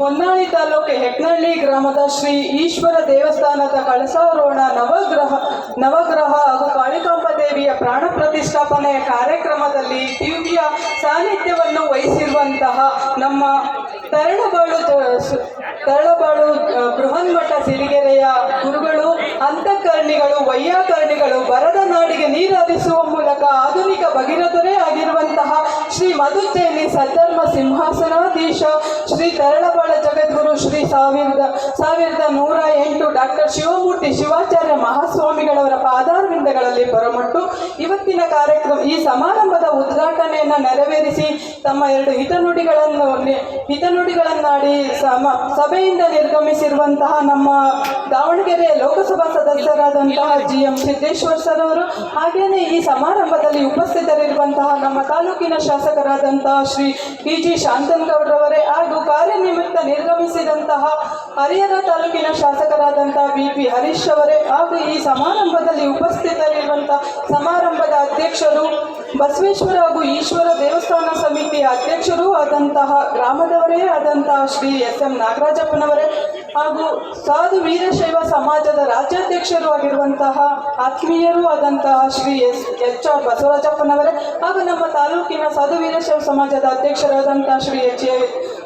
ಹೊನ್ನಾಳಿ ತಾಲೂಕು ಹೆಗ್ನಳ್ಳಿ ಗ್ರಾಮದ ಶ್ರೀ ಈಶ್ವರ ದೇವಸ್ಥಾನದ ಕಳಸಾರೋಹಣ ನವಗ್ರಹ ನವಗ್ರಹ ಹಾಗೂ ಕಾಳಿಕಾಂಬ ದೇವಿಯ ಪ್ರಾಣ ಪ್ರತಿಷ್ಠಾಪನೆಯ ಕಾರ್ಯಕ್ರಮದಲ್ಲಿ ದಿವ್ಯ ಸಾನ್ನಿಧ್ಯವನ್ನು ವಹಿಸಿರುವಂತಹ ನಮ್ಮ ತರಳಬಾಳು ತರಳಬಾಳು ಬೃಹನ್ಮಠ ಸಿರಿಗೆರೆಯ ಗುರುಗಳು, ಅಂತಃಕರ್ಣಿಗಳು, ವೈಯಾಕರ್ಣಿಗಳು ಬರದ ನಾಡಿಗೆ ನೀರು ಹರಿಸುವ ಮೂಲಕ ಆಧುನಿಕ ಆಗಿರುವಂತಹ ಶ್ರೀ ಮಧುಚೇನಿ ಸದ್ಧರ್ಮ ಸಿಂಹಾಸನಾಧೀಶ ಶ್ರೀ ತರಳಬಾಳ ಜಗದ್ಗುರು ಶ್ರೀ ಸಾವಿರದ ಸಾವಿರದ ನೂರ ಎಂಟು ಡಾಕ್ಟರ್ ಶಿವಮೂರ್ತಿ ಶಿವಾಚಾರ್ಯ ಮಹಾಸ್ವಾಮಿಗಳವರ ಪಾದಾರವಿಂದಗಳಲ್ಲಿ ಬರಮಟ್ಟು ಇವತ್ತಿನ ಕಾರ್ಯಕ್ರಮ, ಈ ಸಮಾರಂಭದ ಉದ್ಘಾಟನೆಯನ್ನು ನೆರವೇರಿಸಿ ತಮ್ಮ ಎರಡು ಹಿತನುಡಿಗಳನ್ನು ಹಿತನುಡಿಗಳನ್ನಾಡಿ ಸಮ, ಸಭೆಯಿಂದ ನಿರ್ಗಮಿಸಿರುವಂತಹ ನಮ್ಮ ದಾವಣಗೆರೆ ಲೋಕಸಭಾ ಸದಸ್ಯರಾದಂತಹ ಜಿ ಎಂ ಸಿದ್ದೇಶ್ವರ್ ಸರ್ ಅವರು, ಹಾಗೇನೆ ಈ ಸಮಾರಂಭದಲ್ಲಿ ಉಪಸ್ಥಿತರಿರುವಂತಹ ನಮ್ಮ ತಾಲೂಕಿನ ಶಾಸಕರಾದಂತಹ ಶ್ರೀ ಪಿ ಜಿ ಶಾಂತನಗೌಡ್ರವರೇ ಹಾಗೂ ಕಾರ್ಯನಿಮಿತ್ತ ನಿರ್ಗಮಿಸಿದಂತಹ ಹರಿಹರ ತಾಲೂಕಿನ ಶಾಸಕರಾದಂತಹ ಬಿ ಪಿ ಹರೀಶ್ ಅವರೇ ಹಾಗೂ ಈ ಸಮಾರಂಭದಲ್ಲಿ ಉಪಸ್ಥಿತರಿರುವಂತಹ ಸಮಾರಂಭದ ಅಧ್ಯಕ್ಷರು ಬಸವೇಶ್ವರ ಹಾಗೂ ಈಶ್ವರ ದೇವಸ್ಥಾನ ಸಮಿತಿಯ ಅಧ್ಯಕ್ಷರು ಆದಂತಹ ಗ್ರಾಮದವರೇ ಆದಂತಹ ಶ್ರೀ ಎಸ್ ಎಂ ನಾಗರಾಜಪ್ಪನವರೇ ಹಾಗೂ ಸಾಧು ವೀರಶೈವ ಸಮಾಜದ ರಾಜ್ಯಾಧ್ಯಕ್ಷರು ಆಗಿರುವಂತಹ ಆತ್ಮೀಯರು ಆದಂತಹ ಶ್ರೀ ಎಸ್ ಎಚ್ ಆರ್ ಬಸವರಾಜಪ್ಪನವರೇ ಹಾಗೂ ನಮ್ಮ ತಾಲೂಕಿನ ಸಾಧು ವೀರಶೈವ ಸಮಾಜದ ಅಧ್ಯಕ್ಷರಾದಂತಹ ಶ್ರೀ ಎಚ್ ಎ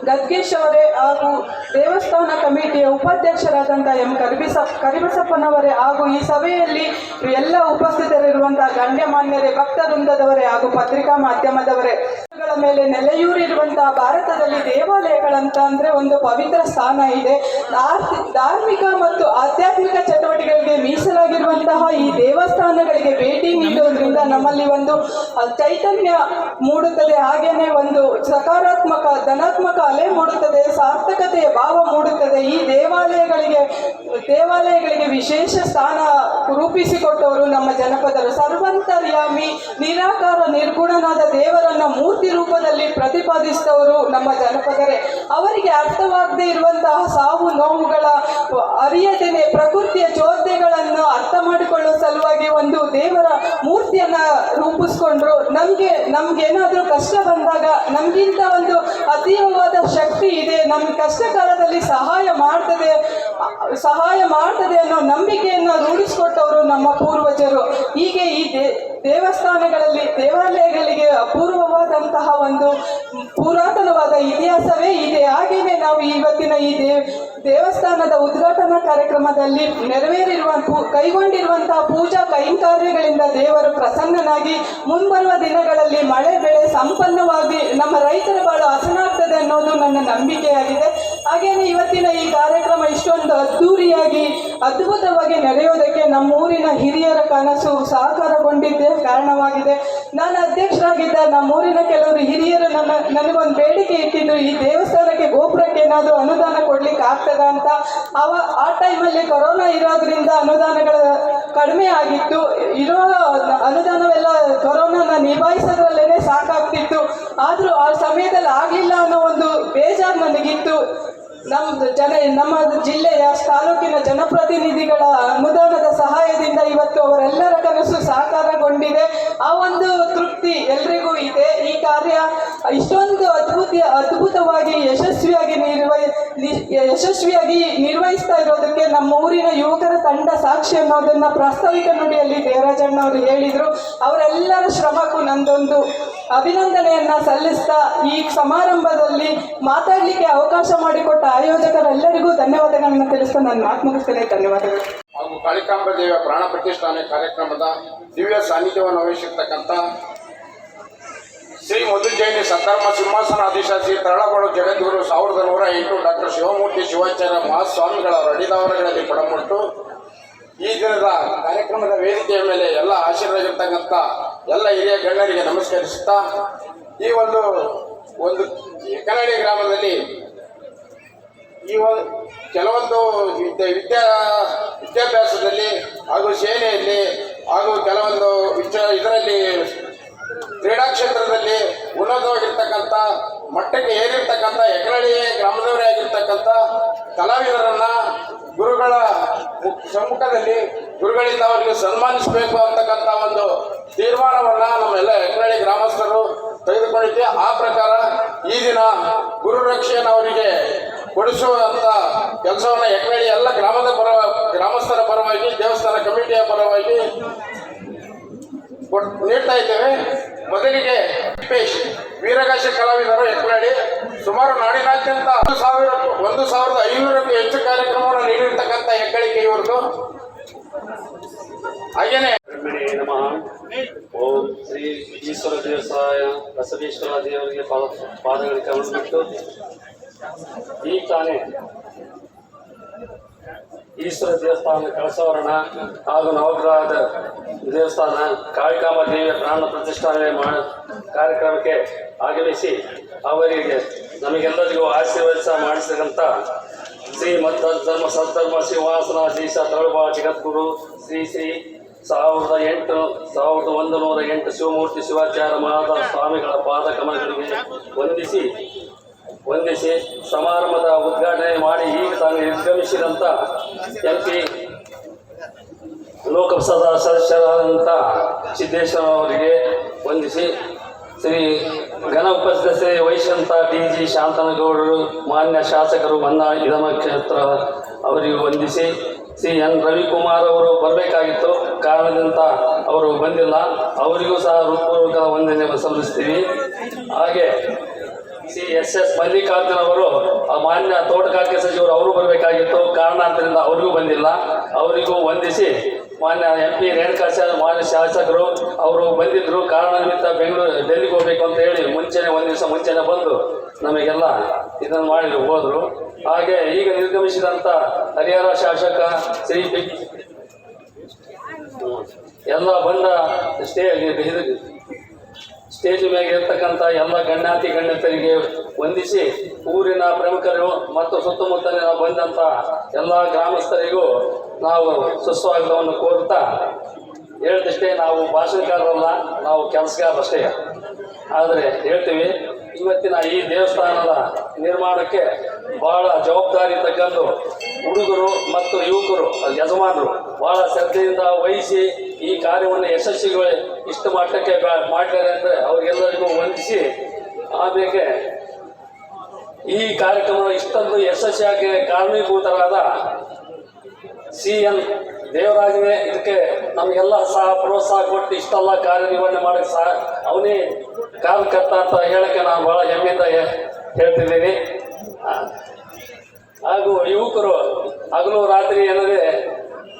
ಗದ್ಗೇಶ್ ಅವರೇ ಹಾಗೂ ದೇವಸ್ಥಾನ ಕಮಿಟಿಯ ಉಪಾಧ್ಯಕ್ಷರಾದಂಥ ಎಂ. ಕರಿಬಿಸ ಕರಿಬಸಪ್ಪನವರೇ ಹಾಗೂ ಈ ಸಭೆಯಲ್ಲಿ ಎಲ್ಲ ಉಪಸ್ಥಿತರಿರುವಂತಹ ಗಣ್ಯಮಾನ್ಯರೇ, ಭಕ್ತವೃಂದದವರೇ ಹಾಗೂ ಪತ್ರಿಕಾ ಮಾಧ್ಯಮದವರೇ ಮೇಲೆ ನೆಲೆಯೂರಿರುವಂತಹ ಭಾರತದಲ್ಲಿ ದೇವಾಲಯಗಳಂತ ಅಂದ್ರೆ ಒಂದು ಪವಿತ್ರ ಸ್ಥಾನ ಇದೆ. ಧಾರ್ಮಿಕ ಮತ್ತು ಆಧ್ಯಾತ್ಮಿಕ ಚಟುವಟಿಕೆಗಳಿಗೆ ಮೀಸಲಾಗಿರುವಂತಹ ಈ ದೇವಸ್ಥಾನಗಳಿಗೆ ಭೇಟಿ ನೀಡುವುದರಿಂದ ನಮ್ಮಲ್ಲಿ ಒಂದು ಚೈತನ್ಯ ಮೂಡುತ್ತದೆ. ಹಾಗೇನೆ ಒಂದು ಸಕಾರಾತ್ಮಕ, ಧನಾತ್ಮಕ ಅಲೆ ಮೂಡುತ್ತದೆ, ಸಾರ್ಥಕತೆಯ ಭಾವ ಮೂಡುತ್ತದೆ. ಈ ದೇವಾಲಯಗಳಿಗೆ ದೇವಾಲಯಗಳಿಗೆ ವಿಶೇಷ ಸ್ಥಾನ ರೂಪಿಸಿಕೊಟ್ಟವರು ನಮ್ಮ ಜನಪದರು. ಸರ್ವಂತರ್ಯಾಮಿ, ನಿರಾಕಾರ ನಿರ್ಗುಣನಾದ ದೇವರನ್ನ ಮೂರ್ತಿ ರೂಪದಲ್ಲಿ ಪ್ರತಿಪಾದಿಸಿದವರು ನಮ್ಮ ಜನಪದರೇ. ಅವರಿಗೆ ಅರ್ಥವಾಗದೇ ಇರುವಂತಹ ಸಾವು ನೋವುಗಳ ಅರಿಯದೇನೆ ಪ್ರಕೃತಿಯ ಚೋದ್ಯಗಳನ್ನು ಅರ್ಥ ಮಾಡಿಕೊಳ್ಳುವ ಸಲುವಾಗಿ ಒಂದು ದೇವರ ಮೂರ್ತಿಯನ್ನ ರೂಪಿಸ್ಕೊಂಡ್ರು. ನಮ್ಗೆ, ನಮ್ಗೇನಾದ್ರೂ ಕಷ್ಟ ಬಂದಾಗ ನಮ್ಗಿಂತ ಒಂದು ಅತೀವವಾದ ಶಕ್ತಿ ಇದೆ ನಮ್ಮ ಕಷ್ಟ ಕಾಲದಲ್ಲಿ ಸಹಾಯ ಮಾಡ್ತದೆ ಸಹಾಯ ಮಾಡ್ತದೆ ಅನ್ನೋ ನಂಬಿಕೆಯನ್ನು ರೂಢಿಸಿಕೊಟ್ಟವರು ನಮ್ಮ ಪೂರ್ವಜರು. ಹೀಗೆ ಈ ದೇವಸ್ಥಾನಗಳಲ್ಲಿ, ದೇವಾಲಯಗಳಿಗೆ ಅಪೂರ್ವವಾದಂತಹ ಒಂದು ಪುರಾತನವಾದ ಇತಿಹಾಸವೇ ಇದೆ. ಹಾಗೆಯೇ ನಾವು ಇವತ್ತಿನ ಈ ದೇವ್ ದೇವಸ್ಥಾನದ ಉದ್ಘಾಟನಾ ಕಾರ್ಯಕ್ರಮದಲ್ಲಿ ನೆರವೇರಿರುವ ಕೈಗೊಂಡಿರುವಂತಹ ಪೂಜಾ ಕೈಂಕರ್ಯಗಳಿಂದ ದೇವರು ಪ್ರಸನ್ನನಾಗಿ ಮುಂಬರುವ ದಿನಗಳಲ್ಲಿ ಮಳೆ ಬೆಳೆ ಸಂಪನ್ನವಾಗಿ ನಮ್ಮ ರೈತರ ಬಾಳು ಹಸನಾಗ್ತದೆ ಅನ್ನೋದು ನನ್ನ ನಂಬಿಕೆಯಾಗಿದೆ ಹಾಗೇನೆ ಇವತ್ತಿನ ಈ ಕಾರ್ಯಕ್ರಮ ಇಷ್ಟೊಂದು ಅದ್ದೂರಿಯಾಗಿ, ಅದ್ಭುತವಾಗಿ ನಡೆಯೋದಕ್ಕೆ ನಮ್ಮೂರಿನ ಹಿರಿಯರ ಕನಸು ಸಹಕಾರಗೊಂಡಿದ್ದೇ ಕಾರಣವಾಗಿದೆ. ನಾನು ಅಧ್ಯಕ್ಷರಾಗಿದ್ದ ನಮ್ಮೂರಿನ ಕೆಲವರು ಹಿರಿಯರು ನನ್ನ, ನನಗೊಂದು ಬೇಡಿಕೆ ಇಟ್ಟಿದ್ದು ಈ ದೇವಸ್ಥಾನಕ್ಕೆ ಗೋಪುರಕ್ಕೆ ಏನಾದರೂ ಅನುದಾನ ಕೊಡ್ಲಿಕ್ಕೆ ಆಗ್ತದ ಅಂತ. ಅವ, ಆ ಟೈಮಲ್ಲಿ ಕೊರೋನಾ ಇರೋದ್ರಿಂದ ಅನುದಾನಗಳ ಕಡಿಮೆ ಆಗಿತ್ತು. ಇರೋ ಅನುದಾನವೆಲ್ಲ ಕೊರೋನಾನ ನಿಭಾಯಿಸೋದ್ರಲ್ಲೇನೆ ಸಾಕಾಗ್ತಿತ್ತು. ಆದರೂ ಆ ಸಮಯದಲ್ಲಿ ನನಗಿತ್ತು ನಮ್ಮ ಜನ ನಮ್ಮ ಜಿಲ್ಲೆಯ ತಾಲೂಕಿನ ಜನಪ್ರತಿನಿಧಿಗಳ ಅನುದಾನದ ಸಹಾಯದಿಂದ ಇವತ್ತು ಅವರೆಲ್ಲರ ಕನಸು ಸಾಕಾರಗೊಂಡಿದೆ. ಆ ಒಂದು ತೃಪ್ತಿ ಎಲ್ರಿಗೂ ಇದೆ. ಈ ಕಾರ್ಯ ಇಷ್ಟೊಂದು ಅದ್ಭುತ ಅದ್ಭುತವಾಗಿ ಯಶಸ್ವಿಯಾಗಿ ನಿರ್ವಹಿ ಯಶಸ್ವಿಯಾಗಿ ನಿರ್ವಹಿಸ್ತಾ ಇರೋದಕ್ಕೆ ನಮ್ಮ ಊರಿನ ಯುವಕರ ತಂಡ ಸಾಕ್ಷಿ ಅನ್ನೋದನ್ನ ಪ್ರಾಸ್ತಾವಿಕ ನುಡಿಯಲ್ಲಿ ದೇವರಾಜಣ್ಣ ಅವರು ಹೇಳಿದ್ರು. ಅವರೆಲ್ಲರ ಶ್ರಮಕ್ಕೂ ನಂದೊಂದು ಅಭಿನಂದನೆಯನ್ನ ಸಲ್ಲಿಸ್ತಾ ಈ ಸಮಾರಂಭದಲ್ಲಿ ಮಾತಾಡಲಿಕ್ಕೆ ಅವಕಾಶ ಮಾಡಿಕೊಟ್ಟ ಆಯೋಜಕರೆಲ್ಲರಿಗೂ ಧನ್ಯವಾದಗಳನ್ನು ತಿಳಿಸ್ತಾ ನಾನು ಮಾತು ಧನ್ಯವಾದಗಳು. ಹಾಗೂ ಕಾಳಿಕಾಂಬ ದೇವಿಯ ಪ್ರಾಣ ಪ್ರತಿಷ್ಠಾನೆ ಕಾರ್ಯಕ್ರಮದ ದಿವ್ಯ ಸಾನ್ನಿಧ್ಯವನ್ನು ವಹಿಸಿರ್ತಕ್ಕಂಥ ಶ್ರೀ ಮಧುಜೈನಿ ಸದ್ಧರ್ಮ ಸಿಂಹಾಸನಾಧೀಶ ಶ್ರೀ ತರಳಬಾಳು ಜಗದ್ಗುರು ಸಾವಿರದ ನೂರ ಎಂಟು ಡಾಕ್ಟರ್ ಶಿವಮೂರ್ತಿ ಶಿವಾಚಾರ್ಯ ಮಹಾಸ್ವಾಮಿಗಳ ರಡಿದಾವರಗಳಲ್ಲಿ ಪಡಮಟ್ಟು. ಈ ದಿನದ ಕಾರ್ಯಕ್ರಮದ ವೇದಿಕೆಯ ಮೇಲೆ ಎಲ್ಲ ಆಶೀರ್ವದಿರ್ತಕ್ಕಂಥ ಎಲ್ಲ ಹಿರಿಯ ಗಣ್ಯರಿಗೆ ನಮಸ್ಕರಿಸುತ್ತಾ, ಈ ಒಂದು ಒಂದು ಕನ್ನಡಿ ಗ್ರಾಮದಲ್ಲಿ ಈ ಒಂದು ಕೆಲವೊಂದು ವಿದ್ಯಾ ವಿದ್ಯಾಭ್ಯಾಸದಲ್ಲಿ ಹಾಗೂ ಸೇನೆಯಲ್ಲಿ ಹಾಗೂ ಕೆಲವೊಂದು ವಿಚಾರ ಇದರಲ್ಲಿ ಕ್ರೀಡಾ ಕ್ಷೇತ್ರದಲ್ಲಿ ಉನ್ನತವಾಗಿರ್ತಕ್ಕಂಥ ಮಟ್ಟಕ್ಕೆ ಏರಿರ್ತಕ್ಕಂಥ ಎಕರಳಿ ಗ್ರಾಮದವರೇ ಆಗಿರ್ತಕ್ಕಂಥ ಕಲಾವಿದರನ್ನ ಗುರುಗಳ ಸಮ್ಮುಖದಲ್ಲಿ ಗುರುಗಳಿಂದ ಅವರಿಗೆ ಸನ್ಮಾನಿಸಬೇಕು ಅಂತಕ್ಕಂಥ ಒಂದು ತೀರ್ಮಾನವನ್ನ ನಮ್ಮೆಲ್ಲ ಎಕರಳಿ ಗ್ರಾಮಸ್ಥರು ತೆಗೆದುಕೊಂಡಿದ್ದೆ. ಆ ಪ್ರಕಾರ ಈ ದಿನ ಗುರು ರಕ್ಷೆಯನ್ನು ಅವರಿಗೆ ಕೊಡಿಸುವಂತ ಕೆಲಸವನ್ನ ಎಕರಳಿ ಎಲ್ಲ ಗ್ರಾಮದ ಪರ, ಗ್ರಾಮಸ್ಥರ ಪರವಾಗಿ, ದೇವಸ್ಥಾನ ಕಮಿಟಿಯ ಪರವಾಗಿ ನೀಡ್ತಾ ಇದ್ದೇವೆ. ಮೊದಲಿಗೆ ತಿಪ್ಪೇಶ್ ವೀರಗಾಸೆ ಕಲಾವಿದರು ಹೆಗ್ನಳ್ಳಿ ಸುಮಾರು ನಾಡಿನಾದ್ಯಂತ ಒಂದು ಸಾವಿರ ಒಂದು ಸಾವಿರದ ಐನೂರಕ್ಕೂ ಹೆಚ್ಚು ಕಾರ್ಯಕ್ರಮವನ್ನು ನೀಡಿರ್ತಕ್ಕಂಥ ಹೆಗ್ಗಳಿಕೆ ಇವರದು ಹಾಗೇನೆ ಓಂ ಶ್ರೀ ಈಶ್ವರ ದೇವಸಾಯ ಬಸವೇಶ್ವರ ದೇವರಿಗೆ ಪಾದ ಪಾದಗಳಿಗೆ ಕವಣಿಬಿಟ್ಟು ಈ ತಾನೇ ಈಶ್ವರ ದೇವಸ್ಥಾನದ ಕಳಸವರಣ ಹಾಗೂ ನವಗ್ರಹದ ದೇವಸ್ಥಾನ ಕಾಳಿಕಾಮ ದೇವಿಯ ಪ್ರಾಣ ಪ್ರತಿಷ್ಠಾಪನೆ ಮಾಡ ಕಾರ್ಯಕ್ರಮಕ್ಕೆ ಆಗಮಿಸಿ ಅವರಿಗೆ ನಮಗೆಲ್ಲರಿಗೂ ಆಶೀರ್ವದಿಸ ಮಾಡಿಸಿದಂಥ ಶ್ರೀ ಮತ್ತ ಧರ್ಮ ಸದ್ಧರ್ಮ ಸಿಂಹಾಸನಾಧೀಶ ತಳಬಾ ಜಗದ್ಗುರು ಶ್ರೀ ಶ್ರೀ ಸಾವಿರದ ಎಂಟು ಸಾವಿರದ ಒಂದು ನೂರ ಎಂಟು ಶಿವಮೂರ್ತಿ ಶಿವಾಚಾರ್ಯ ಮಹಾದ ಸ್ವಾಮಿಗಳ ಪಾದ ಕಮಲಗಳಿಗೆ ವಂದಿಸಿ ವಂದಿಸಿ ಸಮಾರಂಭದ ಉದ್ಘಾಟನೆ ಮಾಡಿ ಈಗ ತಾನು ನಿರ್ಗಮಿಸಿದಂಥ ಎಂ ಪಿ ಲೋಕಸಭಾ ಸದಸ್ಯರಾದಂಥ ಸಿದ್ದೇಶ್ವರ ಅವರಿಗೆ ವಂದಿಸಿ ಶ್ರೀ ಘನ ಉಪಸ್ಥಿತ ಶ್ರೀ ವೈಶಂತ ಡಿ ಜಿ ಶಾಂತನಗೌಡರು, ಮಾನ್ಯ ಶಾಸಕರು ಹೊನ್ನಾಳಿ ವಿಧಾನ ಕ್ಷೇತ್ರ ಅವರಿಗೆ ವಂದಿಸಿ ಶ್ರೀ ಎನ್ ರವಿಕುಮಾರ್ ಅವರು ಬರಬೇಕಾಗಿತ್ತು. ಕಾರಣದಿಂದ ಅವರು ಬಂದಿಲ್ಲ. ಅವರಿಗೂ ಸಹ ಹೃತ್ಪೂರ್ವಕ ವಂದನೆ ಸಲ್ಲಿಸ್ತೀವಿ. ಹಾಗೆ ಸಿ ಎಸ್ ಎಸ್ ಮಲ್ಲಿಕಾರ್ಜುನ್ ಅವರು ಮಾನ್ಯ ತೋಟಗಾರಿಕೆ ಸಚಿವರು ಅವರು ಬರಬೇಕಾಗಿತ್ತು. ಕಾರಣಾಂತರದಿಂದ ಅವರಿಗೂ ಬಂದಿಲ್ಲ. ಅವರಿಗೂ ವಂದಿಸಿ ಮಾನ್ಯ ಎಂ ಪಿ ರೇಣುಕಾಚಾರ್ಯ ಮಾನ್ಯ ಶಾಸಕರು ಅವರು ಬಂದಿದ್ರು. ಕಾರಣ ನಿಮಿತ್ತ ಬೆಂಗಳೂರು, ಡೆಲ್ಲಿಗೆ ಹೋಗ್ಬೇಕು ಅಂತ ಹೇಳಿ ಮುಂಚೆನೆ ಒಂದು ದಿವಸ ಮುಂಚೆನೆ ಬಂದು ನಮಗೆಲ್ಲ ಇದನ್ನು ಮಾಡಿ ಹೋದರು. ಹಾಗೆ ಈಗ ನಿರ್ಗಮಿಸಿದಂಥ ಹರಿಹರ ಶಾಸಕ ಶ್ರೀ ಎಲ್ಲ ಬಂದ ಸ್ಟೇ ಇದು ಸ್ಟೇಜ್ ಮೇಲೆ ಇರ್ತಕ್ಕಂಥ ಎಲ್ಲ ಗಣ್ಯಾತಿ ಗಣ್ಯತರಿಗೆ ವಂದಿಸಿ ಊರಿನ ಪ್ರಮುಖರು ಮತ್ತು ಸುತ್ತಮುತ್ತಲಿನ ಬಂದಂಥ ಎಲ್ಲ ಗ್ರಾಮಸ್ಥರಿಗೂ ನಾವು ಸುಸ್ವಾಗತವನ್ನು ಕೋರುತ್ತಾ ಹೇಳ್ದಷ್ಟೇ ನಾವು ಭಾಷಣಕಾರರಲ್ಲ, ನಾವು ಕೆಲಸಗಾರರಷ್ಟೇ. ಆದರೆ ಹೇಳ್ತೀವಿ, ಇವತ್ತಿನ ಈ ದೇವಸ್ಥಾನದ ನಿರ್ಮಾಣಕ್ಕೆ ಬಹಳ ಜವಾಬ್ದಾರಿ ತಕ್ಕಂದು ಹುಡುಗರು ಮತ್ತು ಯುವಕರು, ಯಜಮಾನರು ಬಹಳ ಶ್ರದ್ಧೆಯಿಂದ ವಹಿಸಿ ಈ ಕಾರ್ಯವನ್ನು ಯಶಸ್ವಿಗಳು ಇಷ್ಟು ಮಟ್ಟಕ್ಕೆ ಮಾಡ್ತಾರೆ ಅಂದರೆ ಅವರಿಗೆಲ್ಲರಿಗೂ ವಂದಿಸಿ ಆಮೇಲೆ ಈ ಕಾರ್ಯಕ್ರಮ ಇಷ್ಟೊಂದು ಯಶಸ್ವಿಯಾಗಿ ಕಾರಣೀಭೂತರಾದ ಸಿ ಎನ್ ದೇವರಾಜನೇ ಇದಕ್ಕೆ ನಮಗೆಲ್ಲ ಸಹ ಪ್ರೋತ್ಸಾಹ ಕೊಟ್ಟು ಇಷ್ಟೆಲ್ಲ ಕಾರ್ಯನಿರ್ವಹಣೆ ಮಾಡಕ್ಕೆ ಸಹ ಅವನೇ ಕಾರ್ಯಕರ್ತ ಅಂತ ಹೇಳಕ್ಕೆ ನಾನು ಬಹಳ ಹೆಮ್ಮೆಯಿಂದ ಹೇಳ್ತಿದ್ದೀನಿ. ಹಾಗೂ ಯುವಕರು ಹಗಲು ರಾತ್ರಿ ಏನಂದರೆ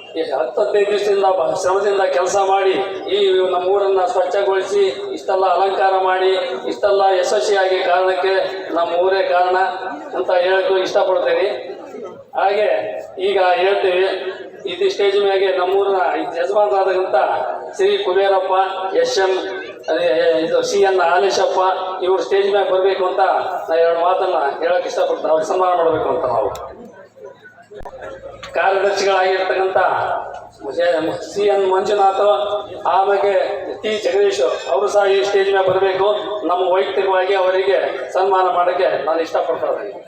ಈ ಹತ್ತು ಹದಿನೈದು ದಿವಸದಿಂದ ಶ್ರಮದಿಂದ ಕೆಲಸ ಮಾಡಿ, ಈ ನಮ್ಮ ಊರನ್ನ ಸ್ವಚ್ಛಗೊಳಿಸಿ, ಇಷ್ಟೆಲ್ಲ ಅಲಂಕಾರ ಮಾಡಿ, ಇಷ್ಟೆಲ್ಲ ಯಶಸ್ವಿಯಾಗಿ ಕಾರಣಕ್ಕೆ ನಮ್ಮ ಊರೇ ಕಾರಣ ಅಂತ ಹೇಳಕ್ಕೂ ಇಷ್ಟಪಡ್ತೀನಿ. ಹಾಗೆ ಈಗ ಹೇಳ್ತೀವಿ ಇದು ಸ್ಟೇಜ್ ಮ್ಯಾಗೆ ನಮ್ಮೂರಿನ ಯಜಮಾನರಾದಂಥ ಶ್ರೀ ಕುಬೇರಪ್ಪ, ಎಸ್ ಎಂ ಇದು ಸಿ ಎನ್ ಹಾಲೇಶಪ್ಪ, ಇವರು ಸ್ಟೇಜ್ ಮ್ಯಾಗ ಬರಬೇಕು ಅಂತ ನಾ ಎರಡು ಮಾತನ್ನು ಹೇಳಕ್ ಇಷ್ಟಪಡ್ತಾರೆ ಅವ್ರಿಗೆ ಸನ್ಮಾನ ಮಾಡಬೇಕು ಅಂತ ನಾವು. ಕಾರ್ಯದರ್ಶಿಗಳಾಗಿರ್ತಕ್ಕಂಥ ಸಿ ಎನ್ ಮಂಜುನಾಥ್ ಆಮೇಲೆ ಟಿ. ಜಗದೀಶ್ ಅವರು ಸಹ ಈ ಸ್ಟೇಜ್ ಮೇಲೆ ಬರಬೇಕು. ನಮ್ಮ ವೈಯಕ್ತಿಕವಾಗಿ ಅವರಿಗೆ ಸನ್ಮಾನ ಮಾಡೋಕ್ಕೆ ನಾನು ಇಷ್ಟಪಡ್ತಾ ಇದ್ದೀನಿ.